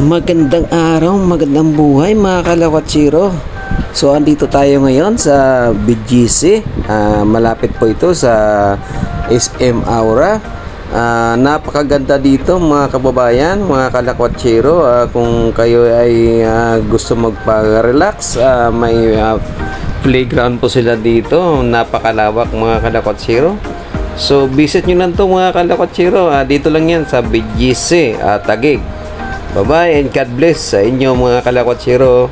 Magandang araw, magandang buhay mga kalawatsiro. So andito tayo ngayon sa BGC. Ah, malapit po ito sa SM Aura. Ah, napakaganda dito mga kababayan, mga kalakwatsiro. Ah, kung kayo ay ah, gusto magpa-relax, ah, may ah, playground po sila dito. Napakalawak mga kalakwatsiro. So visit nyo lang to mga kalakwatsiro. Ah, dito lang yan sa BGC, ah, Tagig. Bye-bye and God bless sa inyo mga kalakwatsiro.